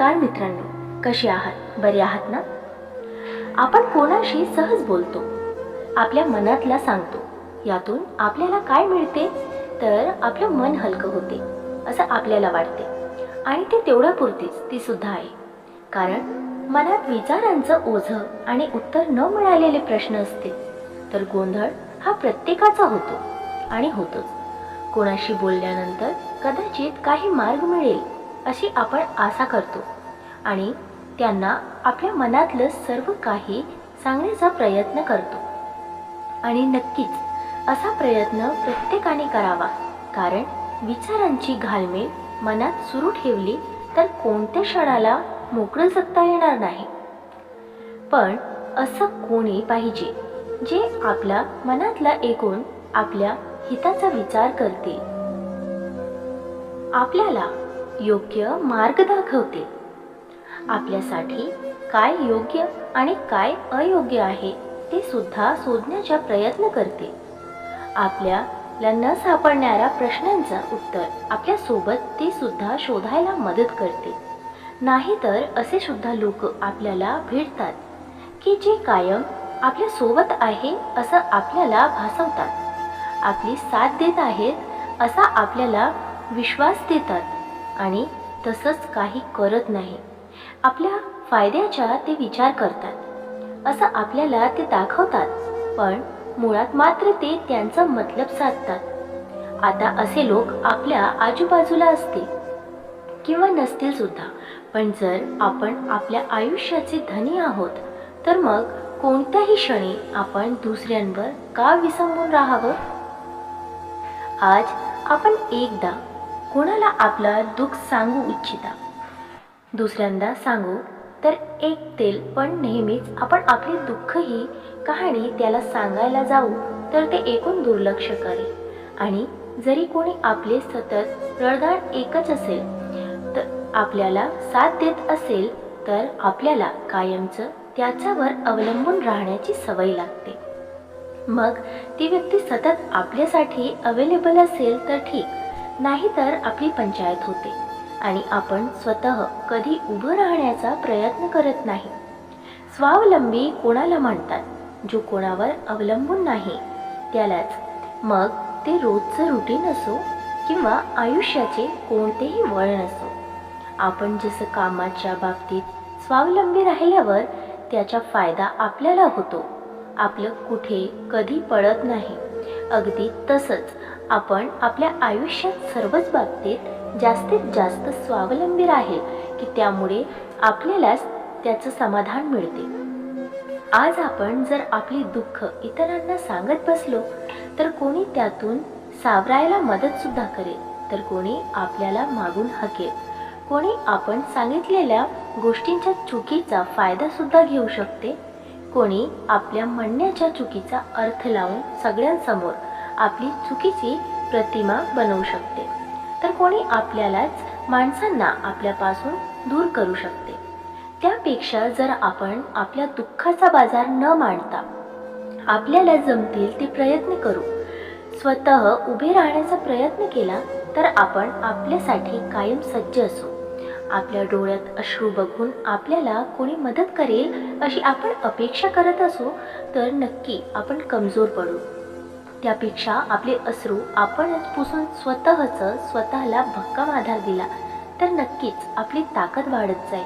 नमस्कार मित्रांनो कसे आहात? बरे आहात ना? आपण कोणाशी सहज बोलतो आपल्या मनातला सांगतो यातून आपल्याला काय मिळते? तर आपलं मन हलकं होते असं आपल्याला वाटते. आणि ते तेवढ्यापुरतीच ती सुद्धा आहे. कारण मनात विचारांचं ओझं आणि उत्तर न मिळालेले प्रश्न असते. तर गोंधळ हा प्रत्येकाचा होतो आणि होतोच. कोणाशी बोलल्यानंतर कदाचित काही मार्ग मिळेल अशी आपण आशा करतो. आणि त्यांना आपल्या मनातलं सर्व काही सांगण्याचा प्रयत्न करतो. आणि नक्कीच असा प्रयत्न प्रत्येकाने करावा. कारण विचारांची घालमेल मनात सुरू ठेवली तर कोणत्या क्षणाला मोकळं जगता येणार नाही. पण असं कोणी पाहिजे जे आपला मनातला एकूण आपल्या हिताचा विचार करते आपल्याला योग्य मार्ग दाखवते. आपल्यासाठी काय योग्य आणि काय अयोग्य आहे ते सुद्धा शोधण्याचा प्रयत्न करते. आपल्याला न सापडणाऱ्या प्रश्नांचं उत्तर आपल्यासोबत ते सुद्धा शोधायला मदत करते. नाहीतर असे सुद्धा लोक आपल्याला भेटतात की जे कायम आपल्यासोबत आहे असं आपल्याला भासवतात. आपली साथ देत आहेत असा आपल्याला विश्वास देतात. आणि तसंच काही करत नाही. आपल्या फायद्याच्या ते विचार करतात. असं आपल्याला ते दाखवतात पण मुळात मात्र ते त्यांचा मतलब साधतात. आता असे लोक आपल्या आजूबाजूला असतील किंवा नसतील सुद्धा पण जर आपण आपल्या आयुष्याचे धनी आहोत तर मग कोणत्याही क्षणी आपण दुसऱ्यांवर का विसंबून राहावं? आज आपण एकदा कोणाला आपला दुःख सांगू इच्छिता? दुसऱ्यांदा सांगू तर ऐकतील पण नेहमीच आपण आपली दुःख ही कहाणी त्याला सांगायला जाऊ तर ते एकूण दुर्लक्ष करेल. आणि जरी कोणी आपले सतत रडगाण एकच असेल तर आपल्याला साथ देत असेल तर आपल्याला कायमचं त्याच्यावर अवलंबून राहण्याची सवय लागते. मग ती व्यक्ती सतत आपल्यासाठी अवेलेबल असेल तर ठीक. नाहीतर आपली पंचायत होते. आणि आपण स्वतः कधी उभं राहण्याचा प्रयत्न करत नाही. स्वावलंबी कोणाला म्हणतात जो कोणावर अवलंबून नाही त्यालाच. मग ते रोजचं रुटीन असो किंवा आयुष्याचे कोणतेही वळण असो. आपण जसं कामाच्या बाबतीत स्वावलंबी राहिल्यावर त्याचा फायदा आपल्याला होतो. आपलं कुठे कधी पडत नाही. अगदी तसंच आपण आपल्या आयुष्यात सर्वच बाबतीत जास्तीत जास्त स्वावलंबी राहील की त्यामुळे आपल्यालाच त्याचं समाधान मिळते. आज आपण जर आपली दुःख इतरांना सांगत बसलो तर कोणी त्यातून सावरायला मदत सुद्धा करेल. तर कोणी आपल्याला मागून हकेल. कोणी आपण सांगितलेल्या गोष्टींच्या चुकीचा फायदा सुद्धा घेऊ शकते. कोणी आपल्या म्हणण्याच्या चुकीचा अर्थ लावून सगळ्यांसमोर आपली चुकीची प्रतिमा बनवू शकते. तर कोणी आपल्यालाच माणसांना आपल्यापासून दूर करू शकते. त्यापेक्षा जर आपण आपल्या दुःखाचा बाजार न मांडता आपल्याला जमतील ते प्रयत्न करू स्वतः उभे राहण्याचा प्रयत्न केला तर आपण आपल्यासाठी कायम सज्ज असू. आपल्या डोळ्यात अश्रू बघून आपल्याला कोणी मदत करेल अशी आपण अपेक्षा करत असू तर नक्की आपण कमजोर पडू. त्यापेक्षा आपले अश्रू आपणच पुसून स्वतःचं स्वतःला भक्कम आधार दिला तर नक्कीच आपली ताकद वाढत जाईल.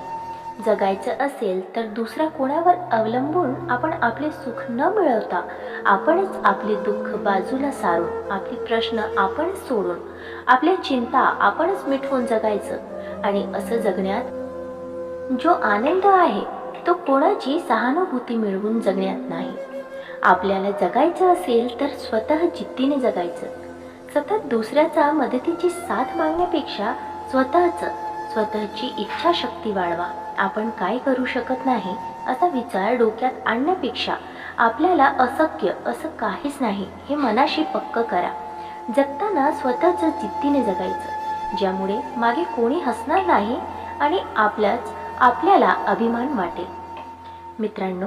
जगायचं असेल तर दुसऱ्या कोणावर अवलंबून आपण आपले सुख न मिळवता आपणच आपले दुःख बाजूला सारून आपले प्रश्न आपणच सोडून आपल्या चिंता आपणच मिटवून जगायचं. आणि असं जगण्यात जो आनंद आहे तो कोणाची सहानुभूती मिळवून जगण्यात नाही. आपल्याला जगायचं असेल तर स्वतः जिद्दीने जगायचं. सतत दुसऱ्याचा मदतीची साथ मागण्यापेक्षा स्वतःचं स्वतःची इच्छाशक्ती वाढवा. आपण काय करू शकत नाही असा विचार डोक्यात आणण्यापेक्षा आपल्याला अशक्य असं काहीच नाही हे मनाशी पक्क करा. जगताना स्वतःचं जिद्दीने जगायचं ज्यामुळे मागे कोणी हसणार नाही आणि आपल्याच आपल्याला अभिमान वाटेल. मित्रांनो